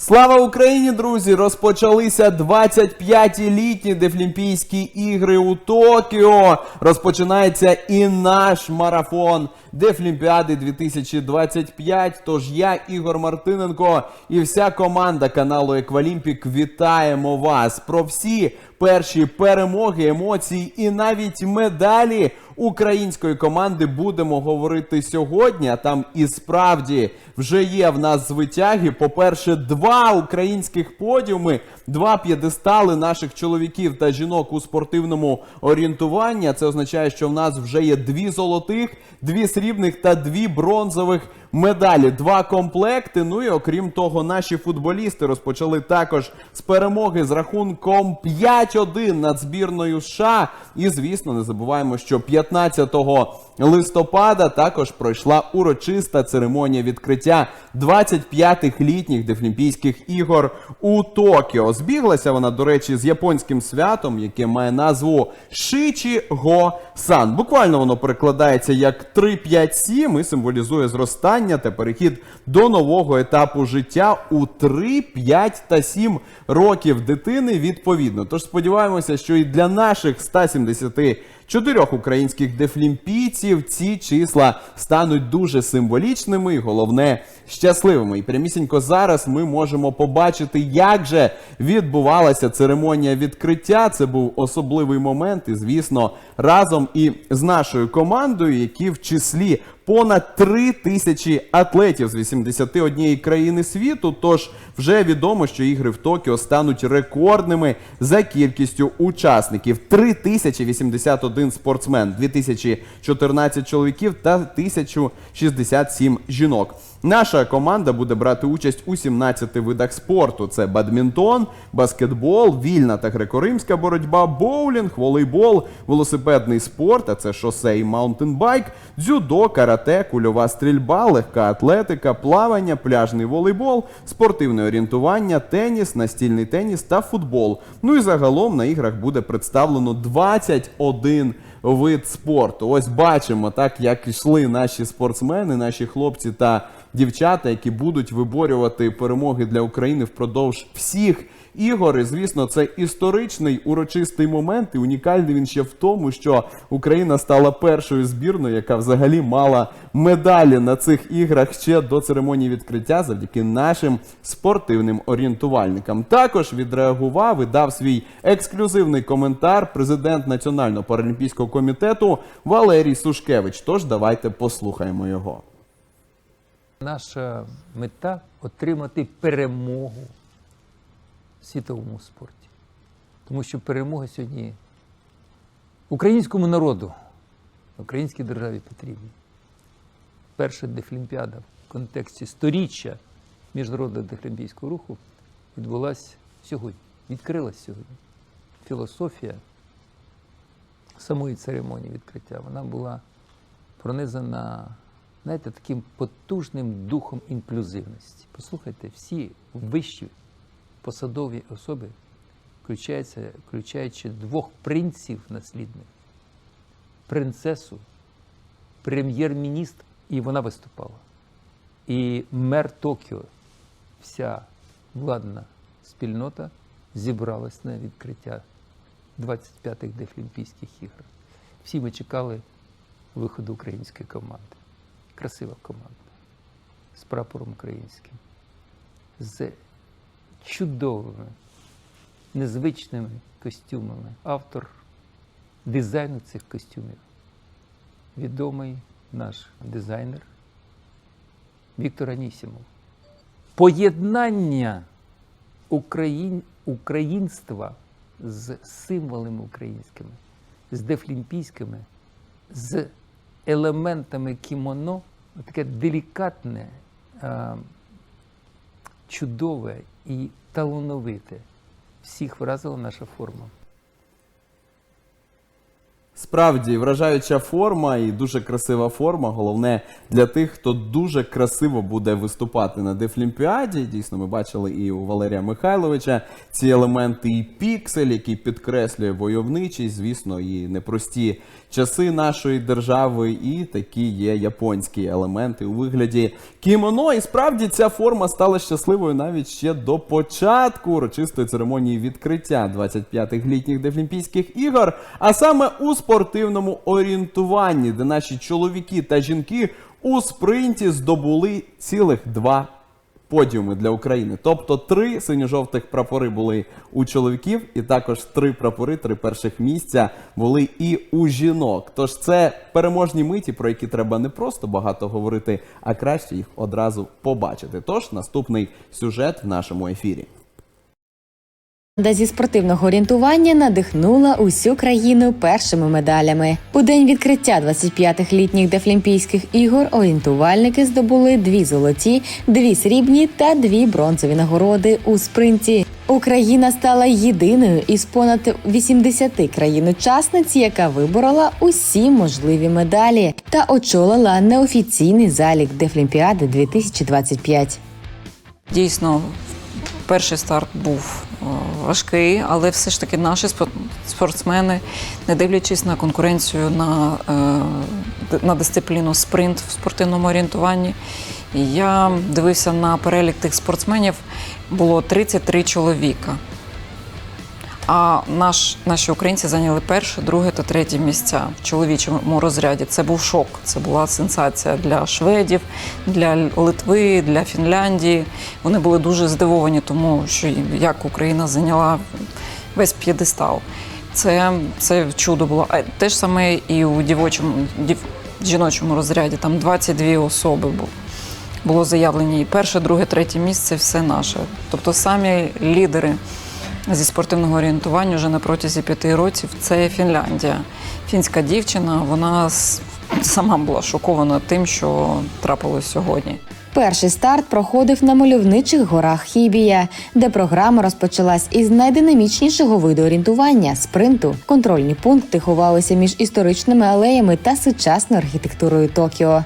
Слава Україні, друзі! Розпочалися 25-ті літні Дефлімпійські ігри у Токіо. Розпочинається і наш марафон Дефлімпіади 2025. Тож я, Ігор Мартиненко, і вся команда каналу Еквалімпік вітаємо вас про всі перші перемоги, емоції і навіть медалі української команди будемо говорити сьогодні. А там і справді вже є в нас звитяги. По-перше, два українських подіуми, два п'єдестали наших чоловіків та жінок у спортивному орієнтуванні. Це означає, що в нас вже є дві золотих, дві срібних та дві бронзових медалі. Два комплекти. Ну і окрім того, наші футболісти розпочали також з перемоги з рахунком 5-1 над збірною США. І звісно, не забуваємо, що 15 листопада також пройшла урочиста церемонія відкриття 25-х літніх Дефлімпійських ігор у Токіо. Збіглася вона, до речі, з японським святом, яке має назву Шичі Го Сан. Буквально воно перекладається як 3-5-7 і символізує зростання та перехід до нового етапу життя у 3, 5 та 7 років дитини відповідно. Тож сподіваємося, що і для наших 170 чотирьох українських дефлімпійців ці числа стануть дуже символічними і головне щасливими. І прямісінько зараз ми можемо побачити, як же відбувалася церемонія відкриття. Це був особливий момент, і звісно, разом і з нашою командою, які в числі понад 3 тисячі атлетів з 81 країни світу. Тож вже відомо, що ігри в Токіо стануть рекордними за кількістю учасників: 3081 спортсмен, 2014 чоловіків та 1067 жінок. Наша команда буде брати участь у 17 видах спорту: це бадмінтон, баскетбол, вільна та греко-римська боротьба, боулінг, волейбол, велосипедний спорт, а це шосе і маунтинбайк, дзюдо, карате, кульова стрільба, легка атлетика, плавання, пляжний волейбол, спортивне орієнтування, теніс, настільний теніс та футбол. Ну і загалом на іграх буде представлено 21 вид спорту. Ось бачимо, так як йшли наші спортсмени, наші хлопці та дівчата, які будуть виборювати перемоги для України впродовж всіх ігор. І, звісно, це історичний урочистий момент. І унікальний він ще в тому, що Україна стала першою збірною, яка взагалі мала медалі на цих іграх ще до церемонії відкриття завдяки нашим спортивним орієнтувальникам. Також відреагував і дав свій ексклюзивний коментар президент Національного паралімпійського комітету Валерій Сушкевич. Тож давайте послухаємо його. Наша мета отримати перемогу в світовому спорті. Тому що перемога сьогодні українському народу, українській державі потрібна. Перша дефлімпіада в контексті сторіччя міжнародного дефлімпійського руху відбулася сьогодні, відкрилась сьогодні. Філософія самої церемонії відкриття вона була пронизана знаєте, таким потужним духом інклюзивності. Послухайте, всі вищі посадові особи, включаючи двох принців наслідних, принцесу, прем'єр-міністр, і вона виступала. І мер Токіо, вся владна спільнота зібралась на відкриття 25-х Дефлімпійських ігор. Всі ми чекали виходу української команди. Красива команда з прапором українським, з чудовими, незвичними костюмами. Автор дизайну цих костюмів відомий наш дизайнер Віктор Анісімов. Поєднання україн... українства з символами українськими, з дефлімпійськими, з елементами кімоно, таке делікатне, е, чудове і талановите. Всіх вразила наша форма. Справді вражаюча форма і дуже красива форма. Головне для тих, хто дуже красиво буде виступати на Дефлімпіаді. Дійсно, ми бачили і у Валерія Михайловича ці елементи, і піксель, який підкреслює войовничість, звісно, і непрості часи нашої держави, і такі є японські елементи у вигляді кімоно. І справді ця форма стала щасливою навіть ще до початку урочистої церемонії відкриття 25-х літніх Дефлімпійських ігор, а саме у спортивному орієнтуванні, де наші чоловіки та жінки у спринті здобули цілих два подіуми для України. Тобто три синьо-жовтих прапори були у чоловіків, і також три прапори, три перших місця були і у жінок. Тож це переможні миті, про які треба не просто багато говорити, а краще їх одразу побачити. Тож наступний сюжет в нашому ефірі. Команда зі спортивного орієнтування надихнула усю країну першими медалями. У день відкриття 25-х літніх Дефлімпійських ігор орієнтувальники здобули дві золоті, дві срібні та дві бронзові нагороди у спринті. Україна стала єдиною із понад 80 країн-учасниць, яка виборола усі можливі медалі та очолила неофіційний залік Дефлімпіади 2025. Дійсно, перший старт був важкий, але все ж таки наші спо- спортсмени, не дивлячись на конкуренцію на, е, на дисципліну спринт в спортивному орієнтуванні, я дивився на перелік тих спортсменів, було 33 чоловіка. А наш, наші українці зайняли перше, друге та третє місця в чоловічому розряді. Це був шок. Це була сенсація для шведів, для Литви, для Фінляндії. Вони були дуже здивовані, тому що як Україна зайняла весь п'єдестал. Це, це чудо було. А те ж саме і у дівочому, дів, жіночому розряді. Там 22 особи було. Було заявлені і перше, друге, третє місце все наше. Тобто самі лідери зі спортивного орієнтування вже на протязі п'яти років це Фінляндія. Фінська дівчина, вона сама була шокована тим, що трапилось сьогодні. Перший старт проходив на мальовничих горах Хібія, де програма розпочалась із найдинамічнішого виду орієнтування спринту. Контрольні пункти ховалися між історичними алеями та сучасною архітектурою Токіо.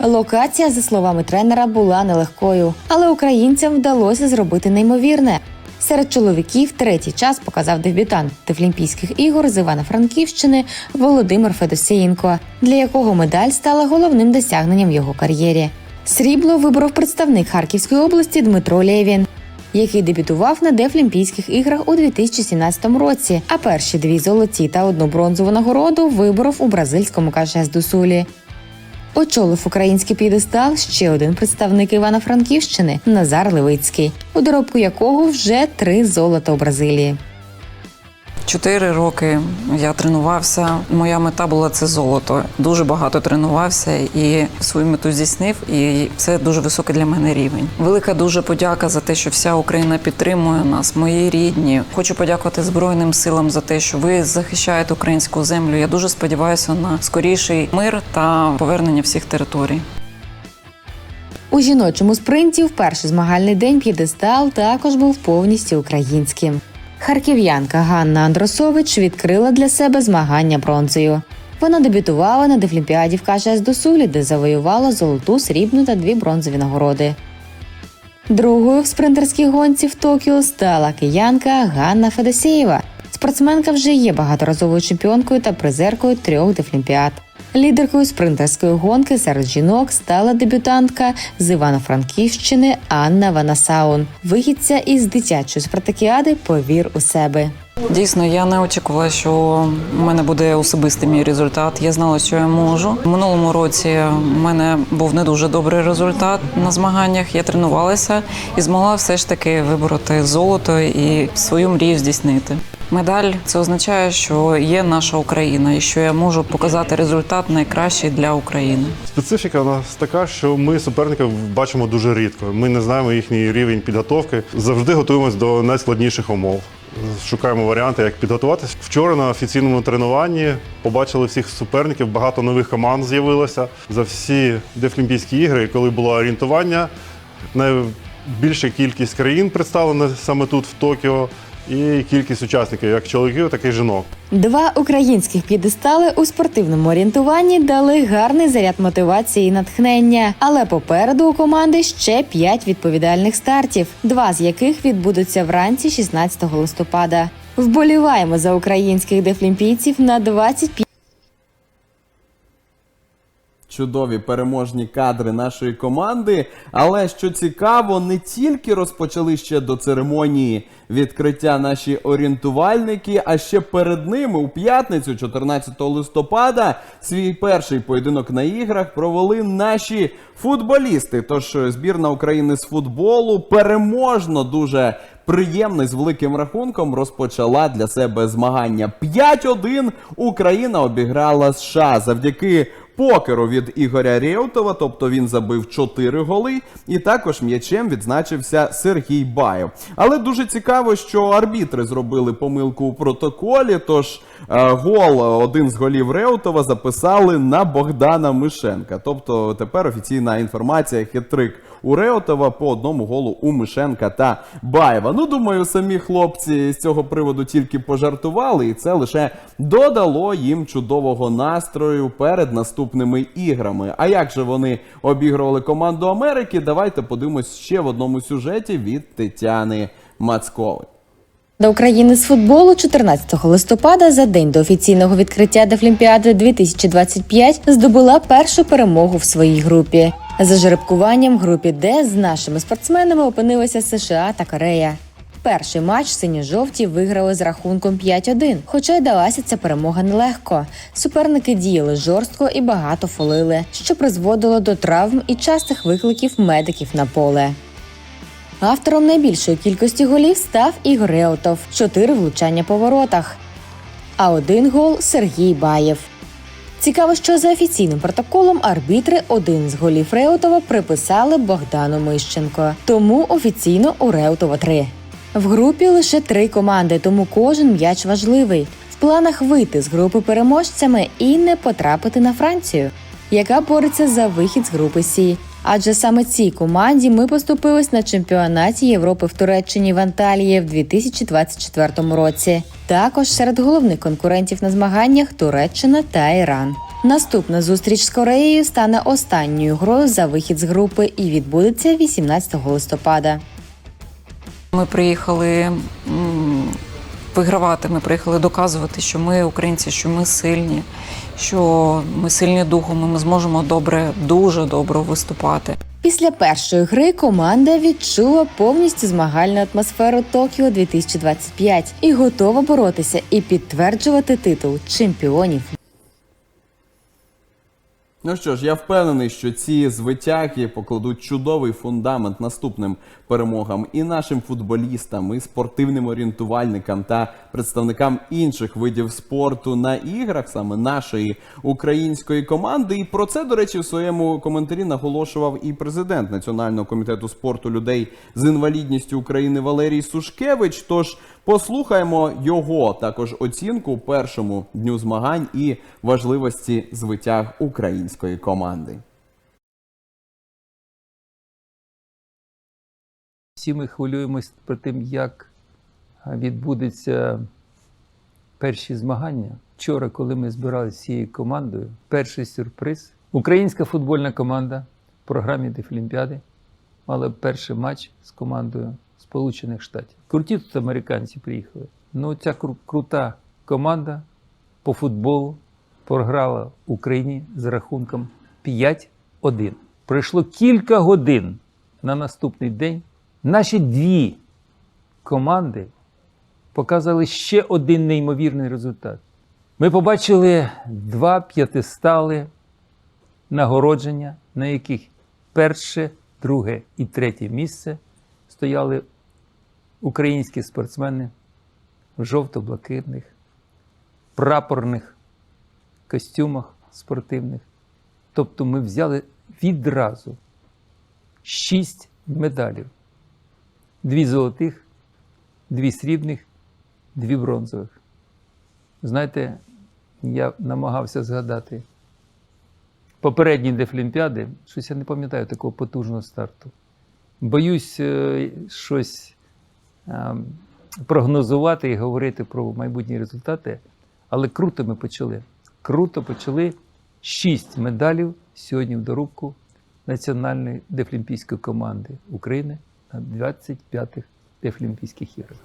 Локація, за словами тренера, була нелегкою, але українцям вдалося зробити неймовірне. Серед чоловіків третій час показав дебютант Дефлімпійських ігор з Івано-Франківщини Володимир Федосієнко, для якого медаль стала головним досягненням в його кар'єрі. Срібло виборов представник Харківської області Дмитро Лєвін, який дебютував на Дефлімпійських іграх у 2017 році, а перші дві золоті та одну бронзову нагороду виборов у бразильському КШС Дусулі. Очолив український п'єдестал ще один представник Івано-Франківщини Назар Левицький, у доробку якого вже три золота у Бразилії. Чотири роки я тренувався. Моя мета була це золото. Дуже багато тренувався і свою мету здійснив. І це дуже високий для мене рівень. Велика дуже подяка за те, що вся Україна підтримує нас, мої рідні. Хочу подякувати Збройним силам за те, що ви захищаєте українську землю. Я дуже сподіваюся на скоріший мир та повернення всіх територій. У жіночому спринті в перший змагальний день п'єдестал також був повністю українським. Харків'янка Ганна Андросович відкрила для себе змагання бронзою. Вона дебютувала на Дефлімпіаді в КШС Досулі, де завоювала золоту, срібну та дві бронзові нагороди. Другою в спринтерській гонці в Токіо стала киянка Ганна Федосєєва. Спортсменка вже є багаторазовою чемпіонкою та призеркою трьох дефлімпіад. Лідеркою спринтерської гонки серед жінок стала дебютантка з Івано-Франківщини Анна Ванасаун, вихідця із дитячої спартакіади Повір у себе. Дійсно, я не очікувала, що в мене буде особистий мій результат. Я знала, що я можу. Минулому році в мене був не дуже добрий результат на змаганнях. Я тренувалася і змогла все ж таки вибороти золото і свою мрію здійснити. Медаль це означає, що є наша Україна і що я можу показати результат найкращий для України. Специфіка у нас така, що ми суперників бачимо дуже рідко. Ми не знаємо їхній рівень підготовки. Завжди готуємось до найскладніших умов. Шукаємо варіанти, як підготуватися. Вчора на офіційному тренуванні побачили всіх суперників. Багато нових команд з'явилося за всі Дефлімпійські ігри, коли було орієнтування. Найбільша кількість країн представлена саме тут, в Токіо. І кількість учасників, як чоловіків, так і жінок. Два українських п'єдестали у спортивному орієнтуванні дали гарний заряд мотивації і натхнення. Але попереду у команди ще п'ять відповідальних стартів, два з яких відбудуться вранці 16 листопада. Вболіваємо за українських дефлімпійців на 25 Чудові переможні кадри нашої команди. Але що цікаво, не тільки розпочали ще до церемонії відкриття наші орієнтувальники, а ще перед ними у п'ятницю, 14 листопада, свій перший поєдинок на іграх провели наші футболісти. Тож е, збірна України з футболу переможно дуже приємно і з великим рахунком розпочала для себе змагання. 5-1 Україна обіграла США завдяки покеру від Ігоря Реутова, тобто він забив 4 голи, і також м'ячем відзначився Сергій Баєв. Але дуже цікаво, що арбітри зробили помилку у протоколі. Тож е, гол, один з голів Реутова записали на Богдана Мишенка. Тобто тепер офіційна інформація хитрик у Реутова по одному голу у Мишенка та Баєва. Ну, думаю, самі хлопці з цього приводу тільки пожартували, і це лише додало їм чудового настрою перед наступними іграми. А як же вони обігрували команду Америки? Давайте подивимось ще в одному сюжеті від Тетяни Мацкової. До України з футболу 14 листопада за день до офіційного відкриття Дефлімпіади 2025 здобула першу перемогу в своїй групі. За жеребкуванням в групі Д з нашими спортсменами опинилися США та Корея. Перший матч синьо-жовті виграли з рахунком 5-1, хоча й далася ця перемога нелегко. Суперники діяли жорстко і багато фолили, що призводило до травм і частих викликів медиків на поле. Автором найбільшої кількості голів став Ігор Реутов – чотири влучання по воротах, а один гол Сергій Баєв. Цікаво, що за офіційним протоколом арбітри один з голів Реутова приписали Богдану Мищенко, тому офіційно у Реутова три. В групі лише три команди, тому кожен м'яч важливий. В планах вийти з групи переможцями і не потрапити на Францію, яка бореться за вихід з групи Сі. Адже саме цій команді ми поступились на чемпіонаті Європи в Туреччині в Анталії в 2024 році. Також серед головних конкурентів на змаганнях Туреччина та Іран. Наступна зустріч з Кореєю стане останньою грою за вихід з групи і відбудеться 18 листопада. Ми приїхали вигравати, ми приїхали доказувати, що ми українці, що ми сильні, що ми сильні духом, і ми зможемо добре, дуже добре виступати. Після першої гри команда відчула повністю змагальну атмосферу Токіо 2025 і готова боротися і підтверджувати титул чемпіонів Ну що ж, я впевнений, що ці звитяги покладуть чудовий фундамент наступним перемогам і нашим футболістам, і спортивним орієнтувальникам та представникам інших видів спорту на іграх, саме нашої української команди. І про це, до речі, в своєму коментарі наголошував і президент Національного комітету спорту людей з інвалідністю України Валерій Сушкевич. Тож послухаємо його також оцінку першому дню змагань і важливості звитяг української команди. всі ми хвилюємось про тим, як відбудуться перші змагання. Вчора, коли ми збиралися цією командою, перший сюрприз. Українська футбольна команда в програмі Дефлімпіади мала перший матч з командою Сполучених Штатів. Круті тут американці приїхали. Ну, ця кру- крута команда по футболу програла Україні з рахунком 5-1. Пройшло кілька годин на наступний день. Наші дві команди показали ще один неймовірний результат. Ми побачили два п'ятистали нагородження, на яких перше, друге і третє місце стояли українські спортсмени в жовто-блакитних, прапорних костюмах спортивних. Тобто ми взяли відразу шість медалів: дві золотих, дві срібних, дві бронзових. Знаєте, я намагався згадати попередні дефлімпіади, щось я не пам'ятаю такого потужного старту. Боюсь, е, щось прогнозувати і говорити про майбутні результати. Але круто ми почали. Круто почали шість медалів сьогодні в доробку національної дефлімпійської команди України на 25-х дефлімпійських іграх.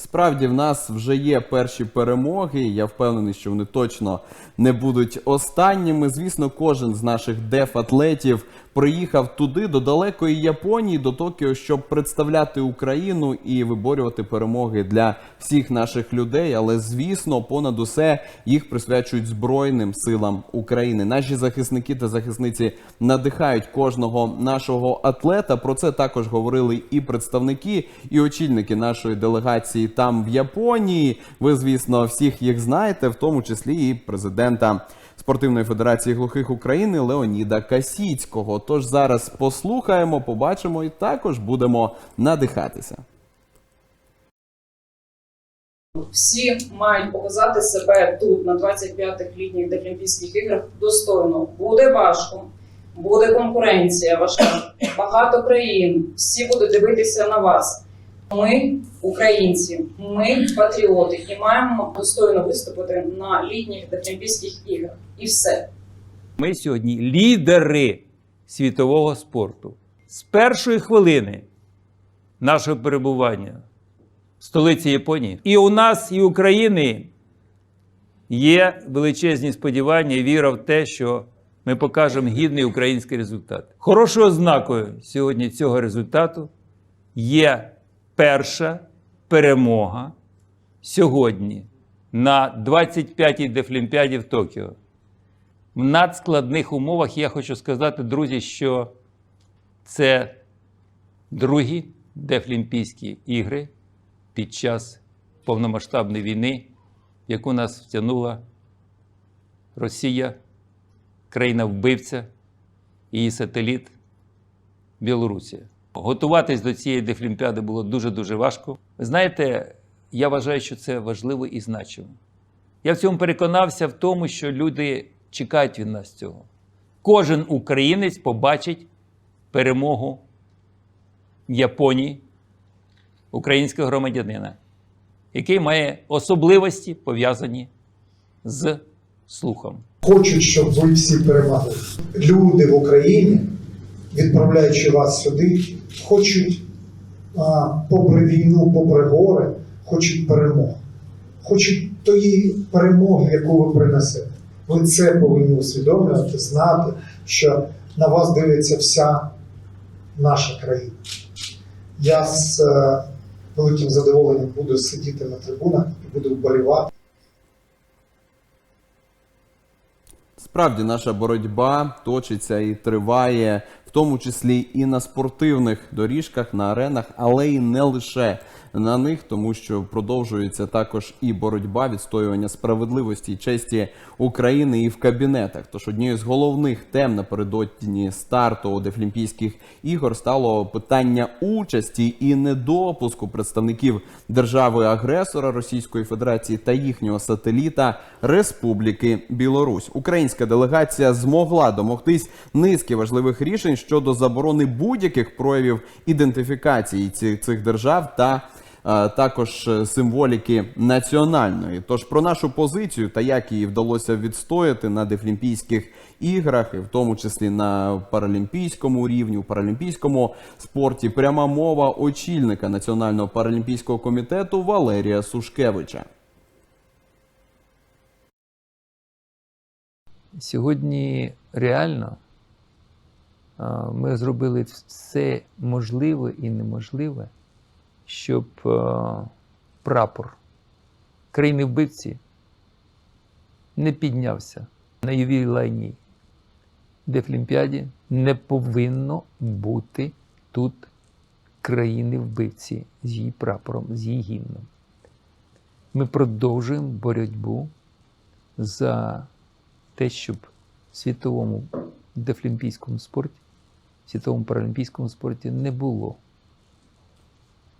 Справді, в нас вже є перші перемоги. Я впевнений, що вони точно не будуть останніми. Звісно, кожен з наших деф-атлетів приїхав туди, до далекої Японії, до Токіо, щоб представляти Україну і виборювати перемоги для всіх наших людей. Але звісно, понад усе їх присвячують Збройним силам України. Наші захисники та захисниці надихають кожного нашого атлета. Про це також говорили і представники, і очільники нашої делегації там в Японії. Ви, звісно, всіх їх знаєте, в тому числі і президента. Спортивної федерації глухих України Леоніда Касіцького. Тож зараз послухаємо, побачимо і також будемо надихатися. всі мають показати себе тут на 25-х літніх Дефлімпійських іграх достойно. Буде важко, буде конкуренція важка, багато країн. Всі будуть дивитися на вас. Ми, українці, ми патріоти і маємо достойно виступити на літніх Дефлімпійських іграх. І все. Ми сьогодні лідери світового спорту. З першої хвилини нашого перебування в столиці Японії. І у нас, і України є величезні сподівання і віра в те, що ми покажемо гідний український результат. Хорошою ознакою сьогодні цього результату є перша перемога сьогодні на 25-й Дефлімпіаді в Токіо. В надскладних умовах я хочу сказати, друзі, що це другі Дефлімпійські ігри під час повномасштабної війни, яку нас втягнула Росія, країна-вбивця її сателіт Білорусія. Готуватись до цієї дефлімпіади було дуже-дуже важко. Ви знаєте, я вважаю, що це важливо і значимо. Я в цьому переконався в тому, що люди чекають від нас цього. Кожен українець побачить перемогу Японії українського громадянина, який має особливості пов'язані з слухом. хочуть, щоб ви всі перемогли. Люди в Україні, відправляючи вас сюди, хочуть, попри війну, попри гори, хочуть перемог. Хочуть тої перемоги, яку ви принесете. Ви це повинні усвідомлювати, знати, що на вас дивиться вся наша країна. Я з е, великим задоволенням буду сидіти на трибунах і буду вболівати. Справді, наша боротьба точиться і триває, тому числі і на спортивних доріжках, на аренах, але й не лише на них, тому що продовжується також і боротьба відстоювання справедливості і честі України і в кабінетах. Тож однією з головних тем напередодні старту Дефлімпійських ігор стало питання участі і недопуску представників держави-агресора Російської Федерації та їхнього сателіта Республіки Білорусь. Українська делегація змогла домогтись низки важливих рішень щодо заборони будь-яких проявів ідентифікації ці- цих держав та е, також е, символіки національної. Тож про нашу позицію та як її вдалося відстояти на Дефлімпійських іграх, і в тому числі на паралімпійському рівні, у паралімпійському спорті, пряма мова очільника Національного паралімпійського комітету Валерія Сушкевича. Сьогодні реально ми зробили все можливе і неможливе, щоб прапор країни вбивці не піднявся на ювілейній Дефлімпіаді. Не повинно бути тут країни вбивці з її прапором, з її гімном. Ми продовжуємо боротьбу за те, щоб в світовому дефлімпійському спорті, в світовому паралімпійському спорті не було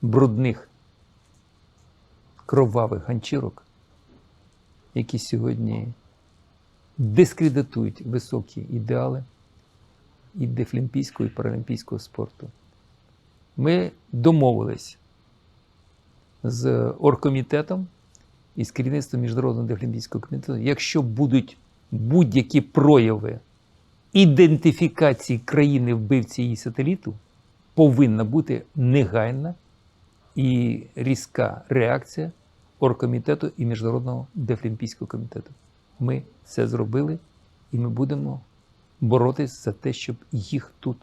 брудних кровавих ганчірок, які сьогодні дискредитують високі ідеали і дефлімпійського і паралімпійського спорту. Ми домовились з оргкомітетом і з керівництвом Міжнародного дефлімпійського комітету, якщо будуть будь-які прояви ідентифікації країни вбивці її сателіту, повинна бути негайна і різка реакція оргкомітету і Міжнародного дефлімпійського комітету. Ми це зробили, і ми будемо боротись за те, щоб їх тут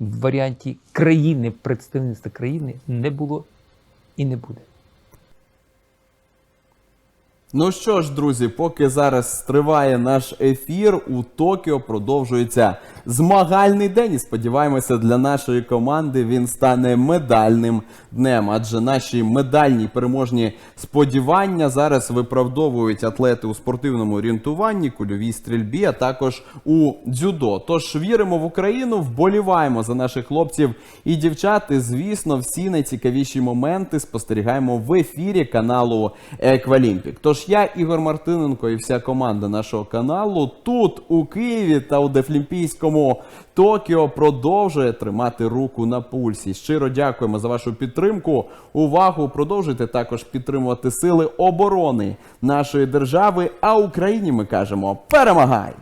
в варіанті країни, представництва країни не було і не буде. Ну що ж, друзі, поки зараз триває наш ефір, у Токіо продовжується змагальний день. І сподіваємося, для нашої команди він стане медальним днем. Адже наші медальні переможні сподівання зараз виправдовують атлети у спортивному орієнтуванні, кульовій стрільбі, а також у дзюдо. Тож віримо в Україну, вболіваємо за наших хлопців і дівчат. І, звісно, всі найцікавіші моменти спостерігаємо в ефірі каналу Еквалімпік. Тож я, Ігор Мартиненко, і вся команда нашого каналу тут, у Києві та у Дефлімпійському Токіо продовжує тримати руку на пульсі. Щиро дякуємо за вашу підтримку. Увагу продовжуйте також підтримувати сили оборони нашої держави. А Україні ми кажемо перемагай!